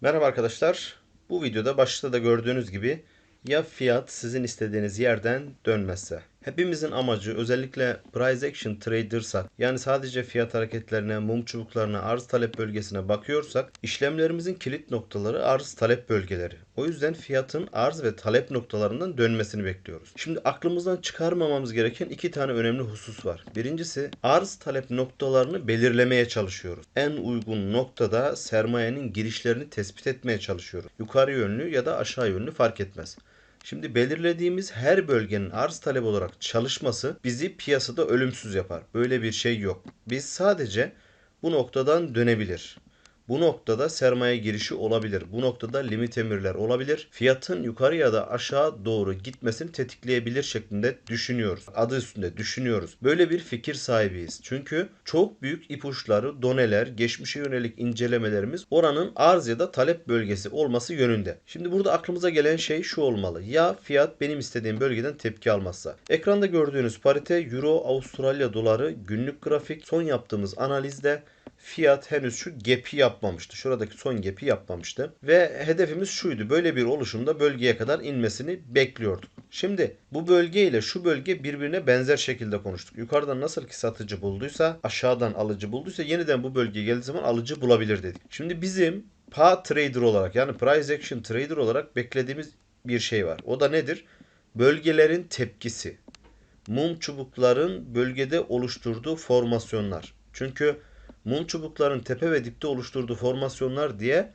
Merhaba arkadaşlar. Bu videoda başta da gördüğünüz gibi ya fiyat sizin istediğiniz yerden dönmezse. Hepimizin amacı özellikle price action trader'sak yani sadece fiyat hareketlerine, mum çubuklarına, arz talep bölgesine bakıyorsak işlemlerimizin kilit noktaları arz talep bölgeleri. O yüzden fiyatın arz ve talep noktalarından dönmesini bekliyoruz. Şimdi aklımızdan çıkarmamamız gereken iki tane önemli husus var. Birincisi arz talep noktalarını belirlemeye çalışıyoruz. En uygun noktada sermayenin girişlerini tespit etmeye çalışıyoruz. Yukarı yönlü ya da aşağı yönlü fark etmez. Şimdi belirlediğimiz her bölgenin arz talep olarak çalışması bizi piyasada ölümsüz yapar. Böyle bir şey yok. Biz sadece bu noktadan dönebilir. Bu noktada sermaye girişi olabilir. Bu noktada limit emirler olabilir. Fiyatın yukarı ya da aşağı doğru gitmesini tetikleyebilir şeklinde düşünüyoruz. Adı üstünde düşünüyoruz. Böyle bir fikir sahibiyiz. Çünkü çok büyük ipuçları, doneler, geçmişe yönelik incelemelerimiz oranın arz ya da talep bölgesi olması yönünde. Şimdi burada aklımıza gelen şey şu olmalı. Ya fiyat benim istediğim bölgeden tepki almazsa. Ekranda gördüğünüz parite Euro Avustralya doları günlük grafik son yaptığımız analizde fiyat henüz şu gap'i yapmamıştı. Şuradaki son gap'i yapmamıştı. Ve hedefimiz şuydu. Böyle bir oluşumda bölgeye kadar inmesini bekliyorduk. Şimdi bu bölge ile şu bölge birbirine benzer şekilde konuştuk. Yukarıdan nasıl ki satıcı bulduysa aşağıdan alıcı bulduysa yeniden bu bölgeye geldiği zaman alıcı bulabilir dedik. Şimdi bizim PA trader olarak yani price action trader olarak beklediğimiz bir şey var. O da nedir? Bölgelerin tepkisi. Mum çubukların bölgede oluşturduğu formasyonlar. Çünkü mum çubukların tepe ve dipte oluşturduğu formasyonlar diye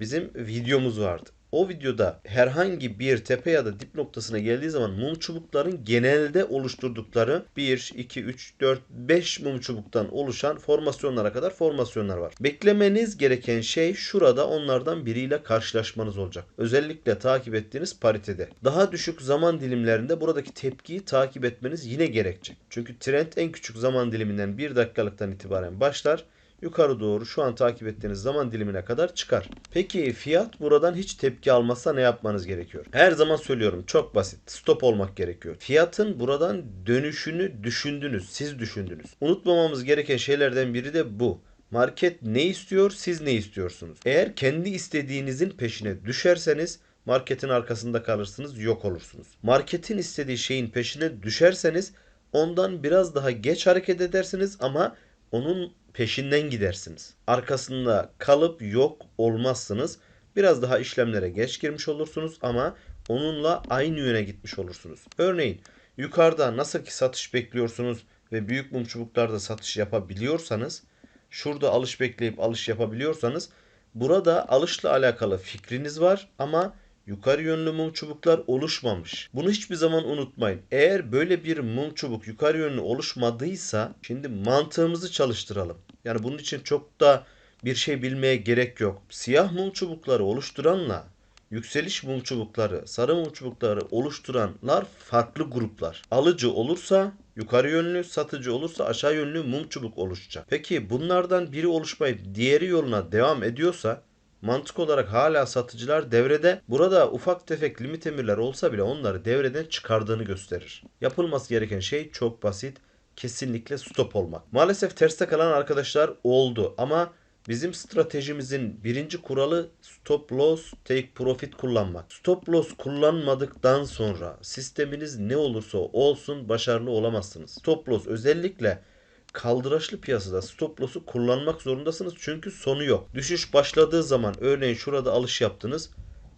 bizim videomuz vardı. O videoda herhangi bir tepe ya da dip noktasına geldiği zaman mum çubukların genelde oluşturdukları 1, 2, 3, 4, 5 mum çubuktan oluşan formasyonlara kadar formasyonlar var. Beklemeniz gereken şey şurada onlardan biriyle karşılaşmanız olacak. Özellikle takip ettiğiniz paritede. Daha düşük zaman dilimlerinde buradaki tepkiyi takip etmeniz yine gerekecek. Çünkü trend en küçük zaman diliminden 1 dakikalıktan itibaren başlar yukarı doğru şu an takip ettiğiniz zaman dilimine kadar çıkar. Peki fiyat buradan hiç tepki almazsa ne yapmanız gerekiyor? Her zaman söylüyorum çok basit. Stop olmak gerekiyor. Fiyatın buradan dönüşünü düşündünüz. Siz düşündünüz. Unutmamamız gereken şeylerden biri de bu. Market ne istiyor, siz ne istiyorsunuz? Eğer kendi istediğinizin peşine düşerseniz marketin arkasında kalırsınız, yok olursunuz. Marketin istediği şeyin peşine düşerseniz ondan biraz daha geç hareket edersiniz ama onun peşinden gidersiniz. Arkasında kalıp yok olmazsınız. Biraz daha işlemlere geç girmiş olursunuz ama onunla aynı yöne gitmiş olursunuz. Örneğin yukarıda nasıl ki satış bekliyorsunuz ve büyük mum çubuklarda satış yapabiliyorsanız şurada alış bekleyip alış yapabiliyorsanız burada alışla alakalı fikriniz var ama yukarı yönlü mum çubuklar oluşmamış. Bunu hiçbir zaman unutmayın. Eğer böyle bir mum çubuk yukarı yönlü oluşmadıysa şimdi mantığımızı çalıştıralım. Yani bunun için çok da bir şey bilmeye gerek yok. Siyah mum çubukları oluşturanla yükseliş mum çubukları, sarı mum çubukları oluşturanlar farklı gruplar. Alıcı olursa yukarı yönlü, satıcı olursa aşağı yönlü mum çubuk oluşacak. Peki bunlardan biri oluşmayıp diğeri yoluna devam ediyorsa mantık olarak hala satıcılar devrede. Burada ufak tefek limit emirler olsa bile onları devreden çıkardığını gösterir. Yapılması gereken şey çok basit. Kesinlikle stop olmak. Maalesef terste kalan arkadaşlar oldu ama bizim stratejimizin birinci kuralı stop loss take profit kullanmak. Stop loss kullanmadıktan sonra sisteminiz ne olursa olsun başarılı olamazsınız. Stop loss özellikle kaldıraçlı piyasada stop loss'u kullanmak zorundasınız çünkü sonu yok. Düşüş başladığı zaman örneğin şurada alış yaptınız.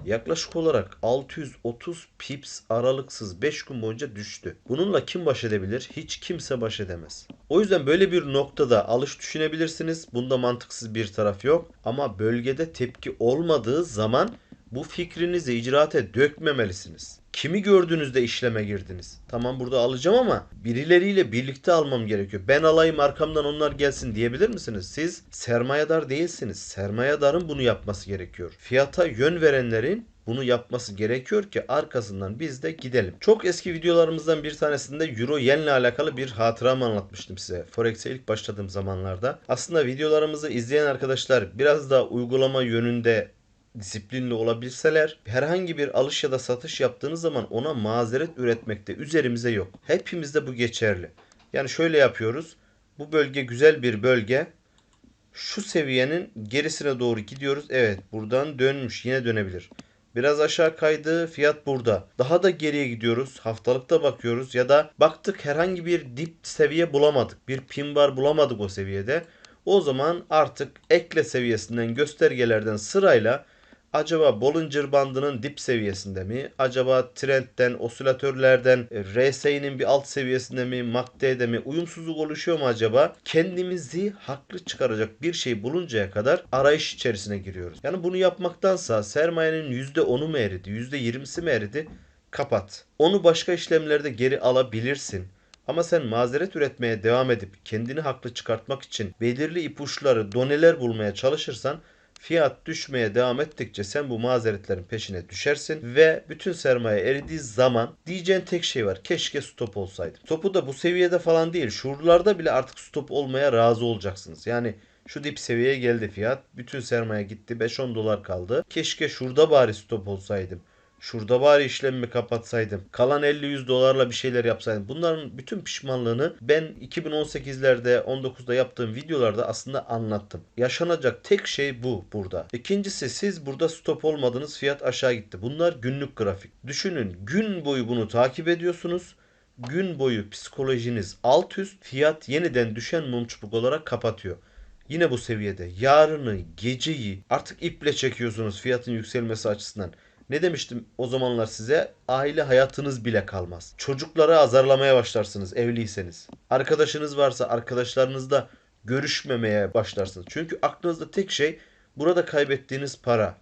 Yaklaşık olarak 630 pips aralıksız 5 gün boyunca düştü. Bununla kim baş edebilir? Hiç kimse baş edemez. O yüzden böyle bir noktada alış düşünebilirsiniz. Bunda mantıksız bir taraf yok. Ama bölgede tepki olmadığı zaman bu fikrinizi icraate dökmemelisiniz. Kimi gördüğünüzde işleme girdiniz? Tamam burada alacağım ama birileriyle birlikte almam gerekiyor. Ben alayım arkamdan onlar gelsin diyebilir misiniz? Siz sermayedar değilsiniz. Sermayedarın bunu yapması gerekiyor. Fiyata yön verenlerin bunu yapması gerekiyor ki arkasından biz de gidelim. Çok eski videolarımızdan bir tanesinde Euro Yen'le alakalı bir hatıramı anlatmıştım size. Forex'e ilk başladığım zamanlarda. Aslında videolarımızı izleyen arkadaşlar biraz daha uygulama yönünde disiplinli olabilseler herhangi bir alış ya da satış yaptığınız zaman ona mazeret üretmekte üzerimize yok. Hepimizde bu geçerli. Yani şöyle yapıyoruz. Bu bölge güzel bir bölge. Şu seviyenin gerisine doğru gidiyoruz. Evet buradan dönmüş. Yine dönebilir. Biraz aşağı kaydı. Fiyat burada. Daha da geriye gidiyoruz. Haftalıkta bakıyoruz ya da baktık herhangi bir dip seviye bulamadık. Bir pin bar bulamadık o seviyede. O zaman artık ekle seviyesinden göstergelerden sırayla acaba Bollinger bandının dip seviyesinde mi? Acaba trendten, osilatörlerden, e, RSI'nin bir alt seviyesinde mi? MACD'de mi? Uyumsuzluk oluşuyor mu acaba? Kendimizi haklı çıkaracak bir şey buluncaya kadar arayış içerisine giriyoruz. Yani bunu yapmaktansa sermayenin %10'u mu eridi, %20'si mi eridi? Kapat. Onu başka işlemlerde geri alabilirsin. Ama sen mazeret üretmeye devam edip kendini haklı çıkartmak için belirli ipuçları, doneler bulmaya çalışırsan fiyat düşmeye devam ettikçe sen bu mazeretlerin peşine düşersin ve bütün sermaye eridiği zaman diyeceğin tek şey var. Keşke stop olsaydı. Stopu da bu seviyede falan değil. Şuralarda bile artık stop olmaya razı olacaksınız. Yani şu dip seviyeye geldi fiyat. Bütün sermaye gitti. 5-10 dolar kaldı. Keşke şurada bari stop olsaydım. Şurada bari işlemimi kapatsaydım. Kalan 50-100 dolarla bir şeyler yapsaydım. Bunların bütün pişmanlığını ben 2018'lerde 19'da yaptığım videolarda aslında anlattım. Yaşanacak tek şey bu burada. İkincisi siz burada stop olmadınız fiyat aşağı gitti. Bunlar günlük grafik. Düşünün gün boyu bunu takip ediyorsunuz. Gün boyu psikolojiniz alt üst fiyat yeniden düşen mum çubuk olarak kapatıyor. Yine bu seviyede yarını, geceyi artık iple çekiyorsunuz fiyatın yükselmesi açısından. Ne demiştim o zamanlar size? Aile hayatınız bile kalmaz. Çocukları azarlamaya başlarsınız evliyseniz. Arkadaşınız varsa arkadaşlarınızla görüşmemeye başlarsınız. Çünkü aklınızda tek şey burada kaybettiğiniz para.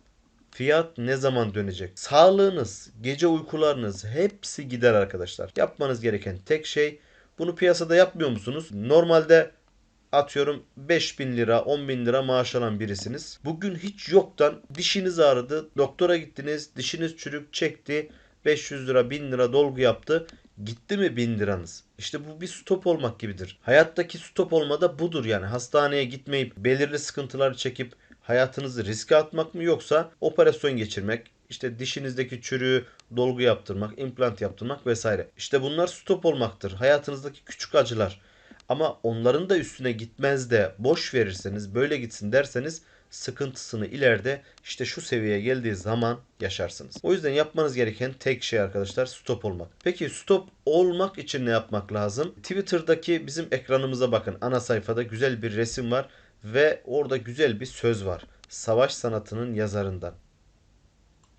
Fiyat ne zaman dönecek? Sağlığınız, gece uykularınız hepsi gider arkadaşlar. Yapmanız gereken tek şey bunu piyasada yapmıyor musunuz? Normalde atıyorum 5000 lira 10 bin lira maaş alan birisiniz. Bugün hiç yoktan dişiniz ağrıdı. Doktora gittiniz. Dişiniz çürük çekti. 500 lira 1000 lira dolgu yaptı. Gitti mi 1000 liranız? İşte bu bir stop olmak gibidir. Hayattaki stop olma da budur yani. Hastaneye gitmeyip belirli sıkıntılar çekip hayatınızı riske atmak mı yoksa operasyon geçirmek, işte dişinizdeki çürüğü dolgu yaptırmak, implant yaptırmak vesaire. İşte bunlar stop olmaktır. Hayatınızdaki küçük acılar. Ama onların da üstüne gitmez de boş verirseniz böyle gitsin derseniz sıkıntısını ileride işte şu seviyeye geldiği zaman yaşarsınız. O yüzden yapmanız gereken tek şey arkadaşlar stop olmak. Peki stop olmak için ne yapmak lazım? Twitter'daki bizim ekranımıza bakın. Ana sayfada güzel bir resim var ve orada güzel bir söz var. Savaş sanatının yazarından.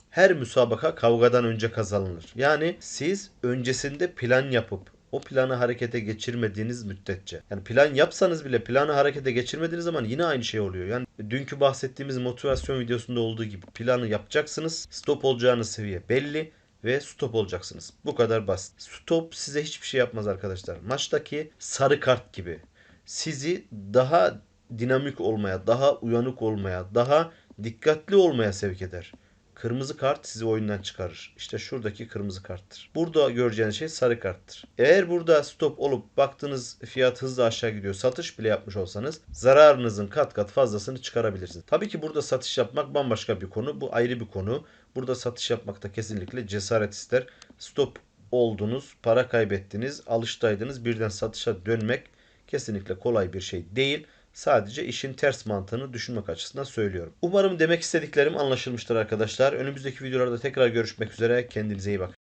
Her müsabaka kavgadan önce kazanılır. Yani siz öncesinde plan yapıp o planı harekete geçirmediğiniz müddetçe. Yani plan yapsanız bile planı harekete geçirmediğiniz zaman yine aynı şey oluyor. Yani dünkü bahsettiğimiz motivasyon videosunda olduğu gibi planı yapacaksınız. Stop olacağınız seviye belli ve stop olacaksınız. Bu kadar basit. Stop size hiçbir şey yapmaz arkadaşlar. Maçtaki sarı kart gibi. Sizi daha dinamik olmaya, daha uyanık olmaya, daha dikkatli olmaya sevk eder. Kırmızı kart sizi oyundan çıkarır. İşte şuradaki kırmızı karttır. Burada göreceğiniz şey sarı karttır. Eğer burada stop olup baktığınız fiyat hızla aşağı gidiyor, satış bile yapmış olsanız zararınızın kat kat fazlasını çıkarabilirsiniz. Tabii ki burada satış yapmak bambaşka bir konu. Bu ayrı bir konu. Burada satış yapmakta kesinlikle cesaret ister. Stop oldunuz, para kaybettiniz, alıştaydınız birden satışa dönmek kesinlikle kolay bir şey değil. Sadece işin ters mantığını düşünmek açısından söylüyorum. Umarım demek istediklerim anlaşılmıştır arkadaşlar. Önümüzdeki videolarda tekrar görüşmek üzere. Kendinize iyi bakın.